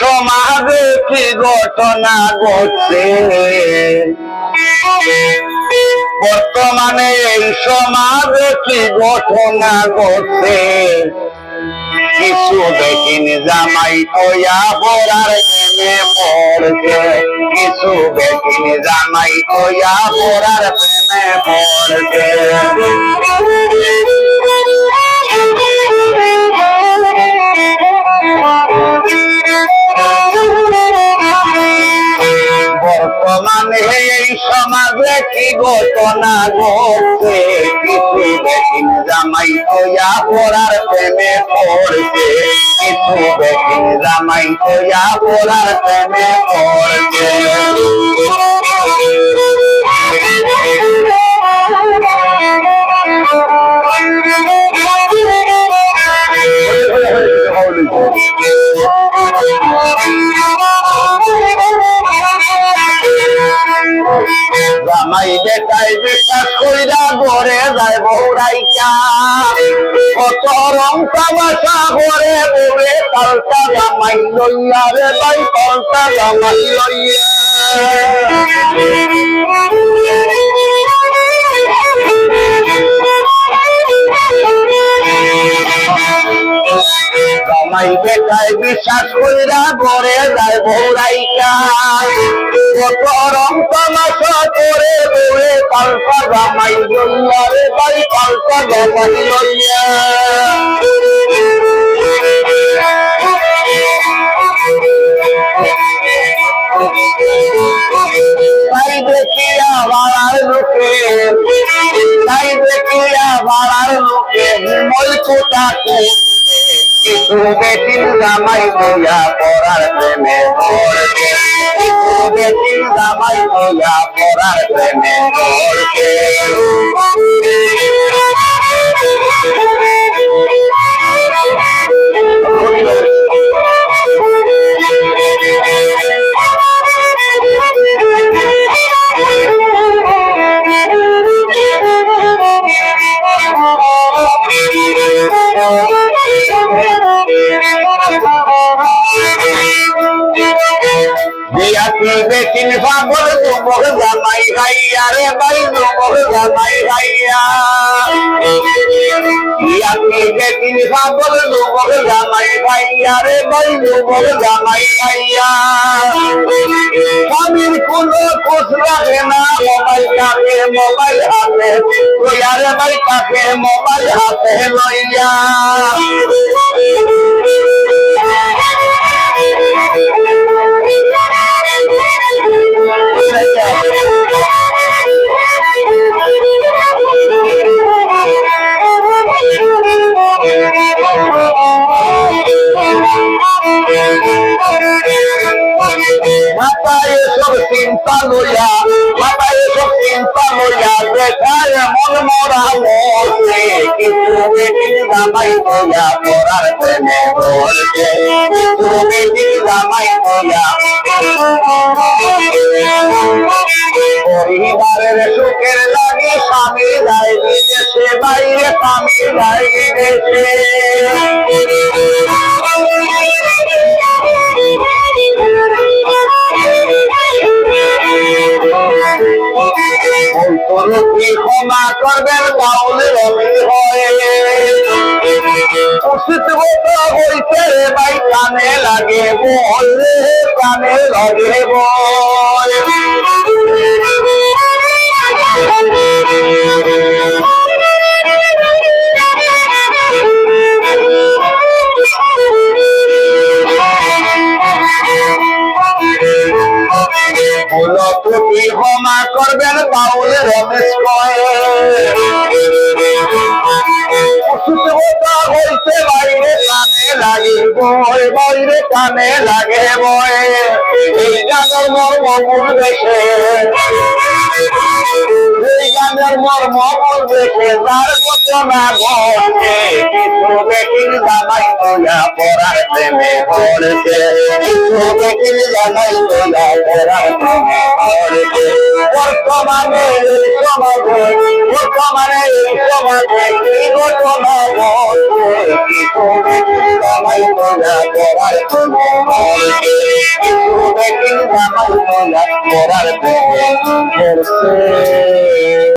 সমাজে কি ঘটনা ঘটছে? বর্তমানে এই সমাজে কি ঘটনা ঘটছে? কিছু দেখিনি, জামাই কয়া পড়ার প্রেমে পড়ছে। কিছু দেখিনি, জামাই কয়া পড়ার প্রেমে পড়ছে। ঘটনা ঘটছে কিছু দেখিন জামাই তোয়া পড়ার প্রেমে পড়ছে কিছু দেখিন জামাই তোয়া পড়ার প্রেমে পড়ছে জামাই বেটাই বিশ্বাস কইরা ঘরে যায় বৌরাইকা কত রং তামাশা করে বলে পাল্টা জামাই লইয়া রে ভাই পাল্টা জামাই লইয়া। জামাই বেটাই বিশ্বাস কইরা ঘরে যায় বৌরাইকা কত রং তামাশা করে বলে পাল্টা জামাই লইয়া রে ভাই পাল্টা জামাই লইয়া তাই দেখিয়া বাড়ার লোকে, তাই দেখিয়া বাড়ার লোকে মই কোটা কিছু বেটিন জামাই হইয়া পড়ার প্রেমে কিছু বেটিন জামাই হইয়া পড়ার প্রেমে পড়ছে। পাগল যুবক জামাই গাইয়া রে ভাই যুবক জামাই গাইয়া বিয়াতি বেটিন পাগল যুবক জামাই গাইয়া রে ভাই যুবক জামাই গাইয়া স্বামীর কোনো খোঁজ রাখে না মোবাইল কাকে মোবাইল হাতে লইয়া রে ভাই কাকে মোবাইল হাতে লইয়া মাথায় এসব চিন্তা লইয়া, মাথায় এসব চিন্তা লইয়া দেখায় মন মরা মরছে কিছু বেটির জামাই লইয়া পড়ার প্রেমে পড়ছে। কিছু বেটির জামাই লইয়া পরিবারের সুখের লাগে স্বামী যায় বিদেশে বাইরে স্বামী যায় বিদেশে কি ক্ষমা করবেন বাউল রবি হয়ে অস্তিত্ব হইতে রে ভাই কানে লাগে বল কানে লাগে বল তুমি ক্ষমা করবেন বাউল রমেশ হইতে বাইরে কানে লাগে বয় বাইরে কানে লাগে বয় মর্ম দেখে। এই গানের মর্ম দেখে, যার ঘটছে কিছু বেটির জামাই তোলা পড়ার প্রেমে পড়ছে বেটির জামাই তোলা পড়ার প্রেমে পড়ছে বর্তমানে সমাজে বর্তমানে সমাজে কি ঘটনা ঘটছে কিছু বেটির জামাই তোলা পড়ার প্রেমে পড়ছে পড়ার প্রেমে পড়ছে